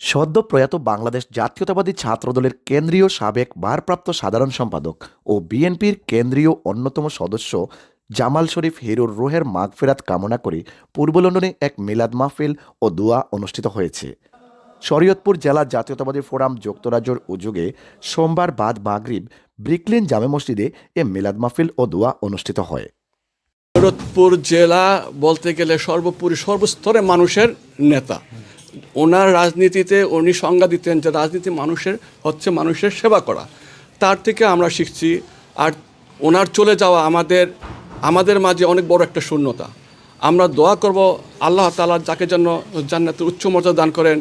সদ্য প্রয়াত বাংলাদেশ জাতীয়তাবাদী ছাত্রদলের কেন্দ্রীয় সাবেক ভারপ্রাপ্ত সাধারণ সম্পাদক ও বিএনপির কেন্দ্রীয় অন্যতম সদস্য জামাল শরীফ হিরুর রোহের মাগফেরাত কামনা করে পূর্ব লন্ডনে এক মিলাদ মাহফিল ও দোয়া অনুষ্ঠিত হয়েছে। শরীয়তপুর জেলা জাতীয়তাবাদী ফোরাম যুক্তরাজ্যের উদ্যোগে সোমবার বাদ মাগরিব ব্রিকলিন জামে মসজিদে এ মিলাদ মাহফিল ও দোয়া অনুষ্ঠিত হয়। শরৎপুর জেলা বলতে গেলে সর্বোপরি সর্বস্তরের মানুষের নেতা। ওনার রাজনীতিতে উনি সংজ্ঞা দিতেন যে রাজনীতি মানুষের, হচ্ছে মানুষের সেবা করা। তার থেকে আমরা শিখছি, আর ওনার চলে যাওয়া আমাদের আমাদের মাঝে অনেক বড় একটা শূন্যতা। আমরা দোয়া করব আল্লাহ তালা যাকে জন্য জান্নাতের উচ্চ মর্যাদা দান করেন,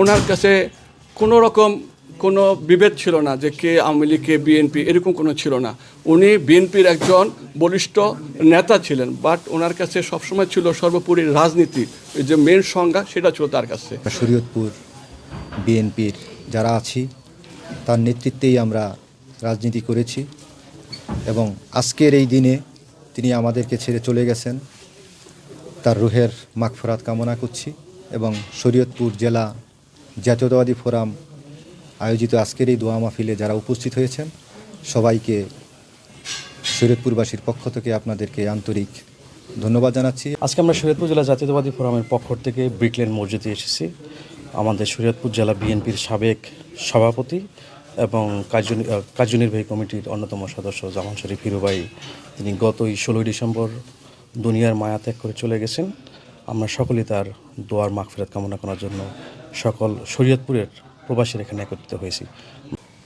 ওনার কাছে কোনো রকম কোনো বিভেদ ছিল না যে কে আওয়ামী লীগ, কে বিএনপি, এরকম কোনো ছিল না। উনি বিএনপির একজন বলিষ্ঠ নেতা ছিলেন বাট ওনার কাছে সবসময় ছিল সর্বোপরি রাজনীতি। যে মেন সংজ্ঞা, সেটা ছিল তার কাছে। শরীয়তপুর বিএনপির যারা আছি, তার নেতৃত্বেই আমরা রাজনীতি করেছি এবং আজকের এই দিনে তিনি আমাদেরকে ছেড়ে চলে গেছেন। তার রুহের মাগফরাত কামনা করছি এবং শরীয়তপুর জেলা জাতীয়তাবাদী ফোরাম আয়োজিত আজকের এই দোয়া মাহফিলে যারা উপস্থিত হয়েছেন, সবাইকে শরীয়তপুরবাসীর পক্ষ থেকে আপনাদেরকে আন্তরিক ধন্যবাদ জানাচ্ছি। আজকে আমরা শরীয়তপুর জেলা জাতীয়তাবাদী ফোরামের পক্ষ থেকে ব্রিকলেন মসজিদে এসেছি। আমাদের শরীয়তপুর জেলা বিএনপির সাবেক সভাপতি এবং কার্যনির্বাহী কমিটির অন্যতম সদস্য জামান শরীফ হিরুবাই তিনি গতই ষোলোই ডিসেম্বর দুনিয়ার মায়া ত্যাগ করে চলে গেছেন। আমরা সকলেই তার দোয়ার মাগফিরাত কামনা করার জন্য সকল শরীয়তপুরের প্রবাসীর এখানে একত্রিত হয়েছি।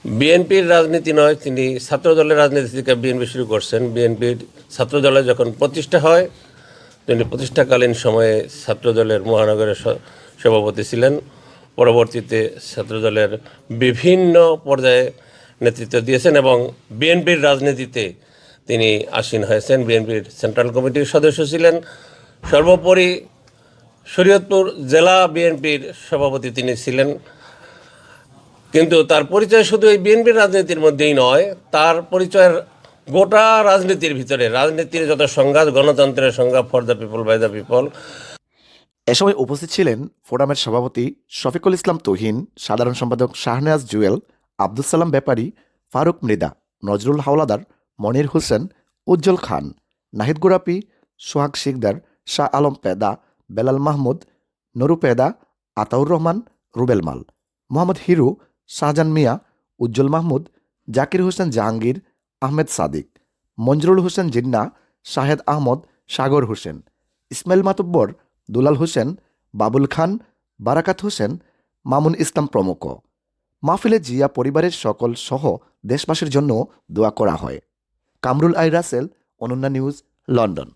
বিএনপির রাজনীতি নয়, তিনি ছাত্র দলের রাজনীতি থেকে বিএনপি শুরু করছেন। বিএনপির ছাত্র দলে যখন প্রতিষ্ঠা হয়, তিনি প্রতিষ্ঠাকালীন সময়ে ছাত্র দলের মহানগরের সভাপতি ছিলেন। পরবর্তীতে ছাত্র দলের বিভিন্ন পর্যায়ে নেতৃত্ব দিয়েছেন এবং বিএনপির রাজনীতিতে তিনি আসীন হয়েছেন। বিএনপির সেন্ট্রাল কমিটির সদস্য ছিলেন। সর্বোপরি শরীয়তপুর জেলা বিএনপির সভাপতি তিনি ছিলেন। কিন্তু তার পরিচয় শুধু এই বিএনপির রাজনীতির মধ্যেই নয়, তার পরিচয়ের গোটা রাজনীতির ভিতরে, রাজনীতির যত সংঘাত, গণতন্ত্রের সংঘাত for the people by the people এ সময় উপস্থিত ছিলেন ফোরামের সভাপতি শফিকুল ইসলাম তুহিন, সাধারণ সম্পাদক শাহনেয়াজ জুয়েল আব্দুল সালাম ব্যাপারী, ফারুক মৃদা, নজরুল হাওলাদার, মনির হোসেন, উজ্জ্বল খান, নাহিদ গোরাপি, সোহাগ শিকদার, শাহ আলম পেদা, বেলাল মাহমুদ, নরু পেদা, আতাউর রহমান, রুবেল মাল। মোহাম্মদ হিরু শাহজান মিয়া, উজ্জ্বল মাহমুদ, জাকির হোসেন জাহাঙ্গীর, আহমেদ সাদিক, মঞ্জুরুল হোসেন জিন্না, শাহেদ আহমদ, সাগর হোসেন, ইসমাইল মাতব্বর, দুলাল হোসেন, বাবুল খান, বারাকাত হোসেন, মামুন ইসলাম প্রমুখ। মাহফিলে জিয়া পরিবারের সকল সহ দেশবাসীর জন্য দোয়া করা হয়। Kamrul I Rasel, Ananya news, London.